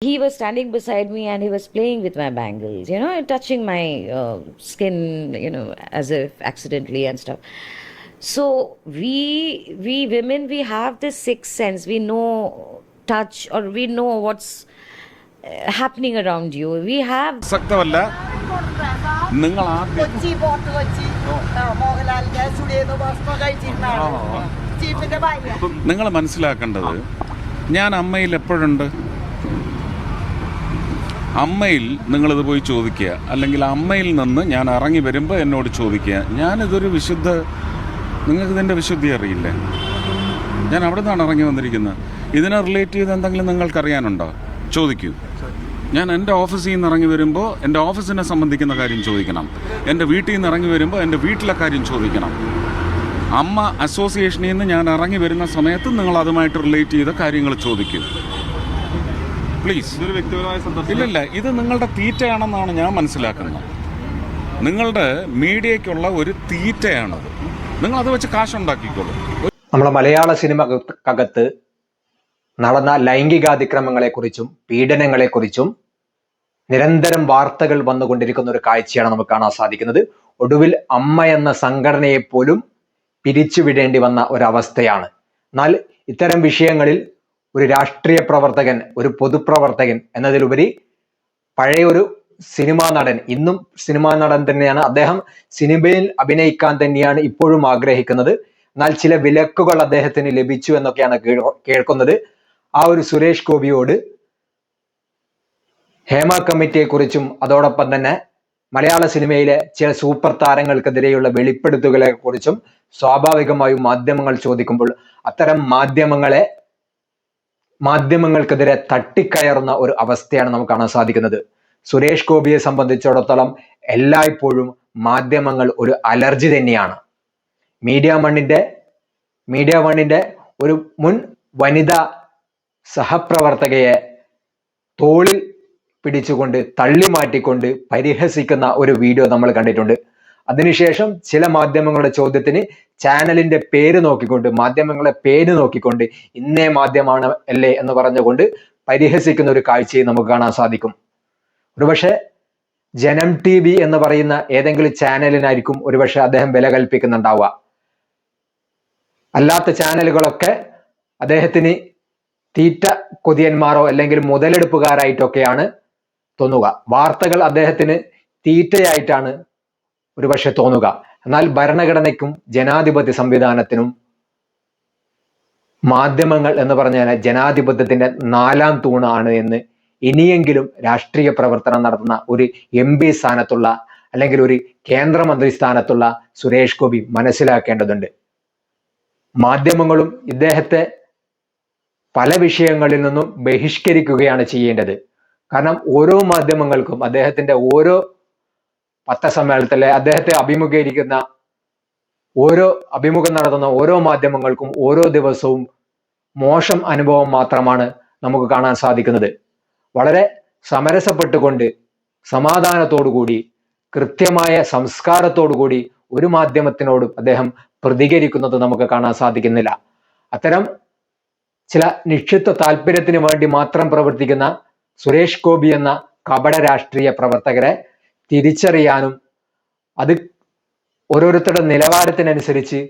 he was standing beside me and he was playing with my bangles, you know, touching my uh, skin, you know, as if accidentally and stuff. So we we women we have this sixth sense. We know touch or we know what's uh, happening around you. We have പ്രസക്തമല്ല നിങ്ങൾ Kochi port Kochi ആ, മോഹൻലാലിന്റെ സ്റ്റുഡിയോന്ന് ഭക്ഷണം കഴിച്ചിരുന്നാണ് ചീഫിന്റെ ഭാര്യ നിങ്ങൾ മനസ്സിലാക്കേണ്ടത് ഞാൻ അമ്മയിൽ എപ്പോഴുണ്ട് അമ്മയിൽ നിങ്ങളിത് പോയി ചോദിക്കുക. അല്ലെങ്കിൽ അമ്മയിൽ നിന്ന് ഞാൻ ഇറങ്ങി വരുമ്പോൾ എന്നോട് ചോദിക്കുക. ഞാനിതൊരു വിശുദ്ധ നിങ്ങൾക്ക് ഇതിന്റെ വിശുദ്ധി അറിയില്ലേ? ഞാൻ അവിടെ നിന്നാണ് ഇറങ്ങി വന്നിരിക്കുന്നത്. ഇതിനെ റിലേറ്റ് ചെയ്ത് എന്തെങ്കിലും നിങ്ങൾക്കറിയാനുണ്ടോ? ചോദിക്കൂ. ഞാൻ എന്റെ ഓഫീസിൽ നിന്ന് ഇറങ്ങി വരുമ്പോൾ എന്റെ ഓഫീസിനെ സംബന്ധിക്കുന്ന കാര്യം ചോദിക്കണം. എന്റെ വീട്ടിൽ നിന്ന് ഇറങ്ങി വരുമ്പോൾ എന്റെ വീട്ടിലെ കാര്യം ചോദിക്കണം. അമ്മ അസോസിയേഷനിൽ നിന്ന് ഞാൻ ഇറങ്ങി വരുന്ന സമയത്ത് നിങ്ങൾ അതുമായിട്ട് റിലേറ്റ് ചെയ്ത കാര്യങ്ങൾ ചോദിക്കൂ. പ്ലീസ് ഇല്ലില്ല ഇത് നിങ്ങളുടെ തീറ്റയാണെന്നാണ് ഞാൻ മനസ്സിലാക്കുന്നത്. നിങ്ങളുടെ മീഡിയയ്ക്കുള്ള ഒരു തീറ്റയാണത്. നിങ്ങൾ അത് വെച്ച് കാശുണ്ടാക്കിക്കോളൂ. നമ്മുടെ മലയാള സിനിമക്കകത്ത് നടന്ന ലൈംഗികാതിക്രമങ്ങളെക്കുറിച്ചും പീഡനങ്ങളെക്കുറിച്ചും നിരന്തരം വാർത്തകൾ വന്നുകൊണ്ടിരിക്കുന്ന ഒരു കാഴ്ചയാണ് നമുക്ക് കാണാൻ സാധിക്കുന്നത്. ഒടുവിൽ അമ്മ എന്ന സംഘടനയെ പോലും പിരിച്ചുവിടേണ്ടി വന്ന ഒരവസ്ഥയാണ്. എന്നാൽ ഇത്തരം വിഷയങ്ങളിൽ ഒരു രാഷ്ട്രീയ പ്രവർത്തകൻ ഒരു പൊതുപ്രവർത്തകൻ എന്നതിലുപരി പഴയ ഒരു സിനിമാ നടൻ. ഇന്നും സിനിമാ നടൻ തന്നെയാണ്. അദ്ദേഹം സിനിമയിൽ അഭിനയിക്കാൻ തന്നെയാണ് ഇപ്പോഴും ആഗ്രഹിക്കുന്നത്. എന്നാൽ ചില വിലക്കുകൾ അദ്ദേഹത്തിന് ലഭിച്ചു എന്നൊക്കെയാണ് കേൾക്കുന്നത്. ആ ഒരു സുരേഷ് ഗോപിയോട് ഹേമ കമ്മിറ്റിയെ കുറിച്ചും അതോടൊപ്പം തന്നെ മലയാള സിനിമയിലെ ചില സൂപ്പർ താരങ്ങൾക്കെതിരെയുള്ള വെളിപ്പെടുത്തുകളെ കുറിച്ചും സ്വാഭാവികമായും മാധ്യമങ്ങൾ ചോദിക്കുമ്പോൾ അത്തരം മാധ്യമങ്ങളെ മാധ്യമങ്ങൾക്കെതിരെ തട്ടിക്കയറുന്ന ഒരു അവസ്ഥയാണ് നമുക്ക് കാണാൻ സാധിക്കുന്നത്. സുരേഷ് ഗോപിയെ സംബന്ധിച്ചിടത്തോളം എല്ലായ്പ്പോഴും മാധ്യമങ്ങൾ ഒരു അലർജി തന്നെയാണ്. മീഡിയ മണ്ണിന്റെ മീഡിയ വണ്ണിന്റെ ഒരു മുൻ വനിതാ സഹപ്രവർത്തകയെ തോളിൽ പിടിച്ചുകൊണ്ട് തള്ളി മാറ്റിക്കൊണ്ട് പരിഹസിക്കുന്ന ഒരു വീഡിയോ നമ്മൾ കണ്ടിട്ടുണ്ട്. അതിനുശേഷം ചില മാധ്യമങ്ങളുടെ ചോദ്യത്തിന് ചാനലിന്റെ പേര് നോക്കിക്കൊണ്ട് മാധ്യമങ്ങളെ പേര് നോക്കിക്കൊണ്ട് ഇന്നേ മാധ്യമമാണ് അല്ലേ എന്ന് പറഞ്ഞുകൊണ്ട് പരിഹസിക്കുന്ന ഒരു കാഴ്ചയും നമുക്ക് കാണാൻ സാധിക്കും. ഒരുപക്ഷെ ജനം ടി വി എന്ന് പറയുന്ന ഏതെങ്കിലും ചാനലിനായിരിക്കും ഒരുപക്ഷെ അദ്ദേഹം വില കൽപ്പിക്കുന്നുണ്ടാവുക. അല്ലാത്ത ചാനലുകളൊക്കെ അദ്ദേഹത്തിന് തീറ്റ കൊതിയന്മാരോ അല്ലെങ്കിൽ മുതലെടുപ്പുകാരായിട്ടൊക്കെയാണ് തോന്നുക. വാർത്തകൾ അദ്ദേഹത്തിന് തീറ്റയായിട്ടാണ് ഒരുപക്ഷെ തോന്നുക. എന്നാൽ ഭരണഘടനയ്ക്കും ജനാധിപത്യ സംവിധാനത്തിനും മാധ്യമങ്ങൾ എന്ന് പറഞ്ഞാൽ ജനാധിപത്യത്തിന്റെ നാലാം തൂണാണ് എന്ന് ഇനിയെങ്കിലും രാഷ്ട്രീയ പ്രവർത്തനം നടത്തുന്ന ഒരു എം പി സ്ഥാനത്തുള്ള അല്ലെങ്കിൽ ഒരു കേന്ദ്രമന്ത്രി സ്ഥാനത്തുള്ള സുരേഷ് ഗോപി മനസ്സിലാക്കേണ്ടതുണ്ട്. മാധ്യമങ്ങളും ഇദ്ദേഹത്തെ പല വിഷയങ്ങളിൽ നിന്നും ബഹിഷ്കരിക്കുകയാണ് ചെയ്യേണ്ടത്. കാരണം ഓരോ മാധ്യമങ്ങൾക്കും അദ്ദേഹത്തിന്റെ ഓരോ പത്രസമ്മേളനത്തിലെ അദ്ദേഹത്തെ അഭിമുഖീകരിക്കുന്ന ഓരോ അഭിമുഖം നടത്തുന്ന ഓരോ മാധ്യമങ്ങൾക്കും ഓരോ ദിവസവും മോശം അനുഭവം മാത്രമാണ് നമുക്ക് കാണാൻ സാധിക്കുന്നത്. വളരെ സമരസപ്പെട്ടുകൊണ്ട് സമാധാനത്തോടുകൂടി കൃത്യമായ സംസ്കാരത്തോടുകൂടി ഒരു മാധ്യമത്തിനോടും അദ്ദേഹം പ്രതികരിക്കുന്നത് നമുക്ക് കാണാൻ സാധിക്കുന്നില്ല. അത്തരം ചില നിക്ഷിപ്ത താല്പര്യത്തിന് വേണ്ടി മാത്രം പ്രവർത്തിക്കുന്ന സുരേഷ് ഗോപി എന്ന കപട രാഷ്ട്രീയ പ്രവർത്തകരെ തിരിച്ചറിയാനും അത് ഓരോരുത്തരുടെ നിലവാരത്തിനനുസരിച്ച്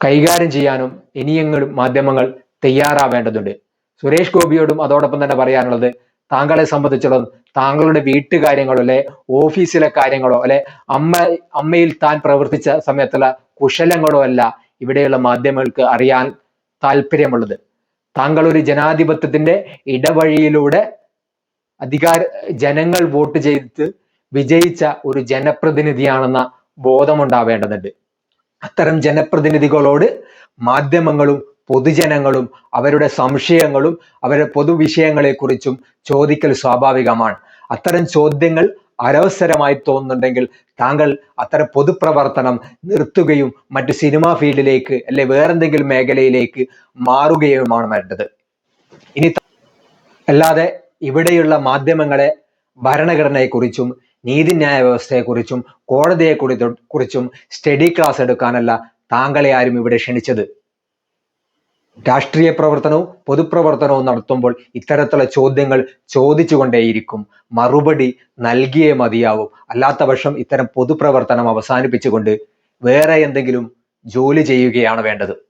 കൈകാര്യം ചെയ്യാനും ഇനിയെങ്കിലും മാധ്യമങ്ങൾ തയ്യാറാവേണ്ടതുണ്ട്. സുരേഷ് ഗോപിയോടും അതോടൊപ്പം തന്നെ പറയാനുള്ളത് താങ്കളെ സംബന്ധിച്ചിടത്തോളം താങ്കളുടെ വീട്ടുകാര്യങ്ങളോ അല്ലെ ഓഫീസിലെ കാര്യങ്ങളോ അല്ലെ അമ്മ അമ്മയിൽ താൻ പ്രവർത്തിച്ച സമയത്തുള്ള കുശലങ്ങളോ അല്ല ഇവിടെയുള്ള മാധ്യമങ്ങൾക്ക് അറിയാൻ താല്പര്യമുള്ളത് താങ്കൾ ഒരു ജനാധിപത്യത്തിന്റെ ഇടവഴിയിലൂടെ അധികാര ജനങ്ങൾ വോട്ട് ചെയ്ത് വിജയിച്ച ഒരു ജനപ്രതിനിധിയാണെന്ന ബോധമുണ്ടാവേണ്ടതുണ്ട്. അത്തരം ജനപ്രതിനിധികളോട് മാധ്യമങ്ങളും പൊതുജനങ്ങളും അവരുടെ സംശയങ്ങളും അവരുടെ പൊതുവിഷയങ്ങളെക്കുറിച്ചും ചോദിക്കൽ സ്വാഭാവികമാണ്. അത്തരം ചോദ്യങ്ങൾ അനവസരമായി തോന്നുന്നുണ്ടെങ്കിൽ താങ്കൾ അത്തരം പൊതുപ്രവർത്തനം നിർത്തുകയും മറ്റു സിനിമാ ഫീൽഡിലേക്ക് അല്ലെ വേറെന്തെങ്കിലും മേഖലയിലേക്ക് മാറുകയുമാണ് വേണ്ടത്. ഇനി അല്ലാതെ ഇവിടെയുള്ള മാധ്യമങ്ങളെ ഭരണഘടനയെക്കുറിച്ചും നീതിന്യായ വ്യവസ്ഥയെക്കുറിച്ചും കോടതിയെ കുറിച്ചും സ്റ്റഡി ക്ലാസ് എടുക്കാനല്ല താങ്കളെ ആരും ഇവിടെ ക്ഷണിച്ചത്. രാഷ്ട്രീയ പ്രവർത്തനവും പൊതുപ്രവർത്തനവും നടത്തുമ്പോൾ ഇത്തരത്തിലുള്ള ചോദ്യങ്ങൾ ചോദിച്ചുകൊണ്ടേയിരിക്കും. മറുപടി നൽകിയേ മതിയാവും. അല്ലാത്ത പക്ഷം ഇത്തരം പൊതുപ്രവർത്തനം അവസാനിപ്പിച്ചുകൊണ്ട് വേറെ എന്തെങ്കിലും ജോലി ചെയ്യുകയാണ് വേണ്ടത്.